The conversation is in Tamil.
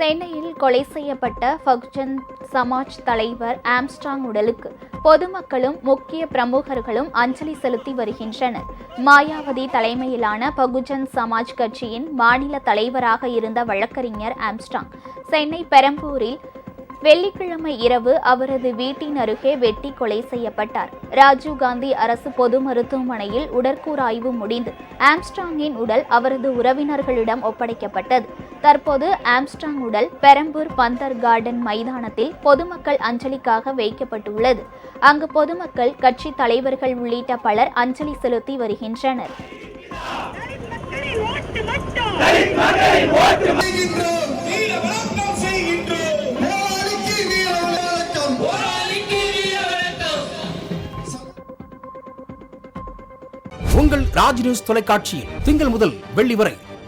சென்னையில் கொலை செய்யப்பட்ட பகுஜன் சமாஜ் தலைவர் ஆம்ஸ்டாங் உடலுக்கு பொதுமக்களும் முக்கிய பிரமுகர்களும் அஞ்சலி செலுத்தி வருகின்றனர். மாயாவதி தலைமையிலான பகுஜன் சமாஜ் கட்சியின் மாநில தலைவராக இருந்த வழக்கறிஞர் ஆம்ஸ்டாங் சென்னை பெரம்பூரில் வெள்ளிக்கிழமை இரவு அவரது வீட்டின் அருகே வெட்டி கொலை செய்யப்பட்டார். ராஜீவ்காந்தி அரசு பொது மருத்துவமனையில் உடற்கூறாய்வு முடிந்து ஆம்ஸ்டாங்கின் உடல் அவரது உறவினர்களிடம் ஒப்படைக்கப்பட்டது. தற்போது ஆம்ஸ்டாங் உடல் பெரம்பூர் பந்தர் கார்டன் மைதானத்தில் பொதுமக்கள் அஞ்சலிக்காக வைக்கப்பட்டுள்ளது. அங்கு பொதுமக்கள் கட்சி தலைவர்கள் உள்ளிட்ட பலர் அஞ்சலி செலுத்தி வருகின்றனர். உங்கள் ராஜ் நியூஸ் தொலைக்காட்சியில் திங்கள் முதல் வெள்ளி வரை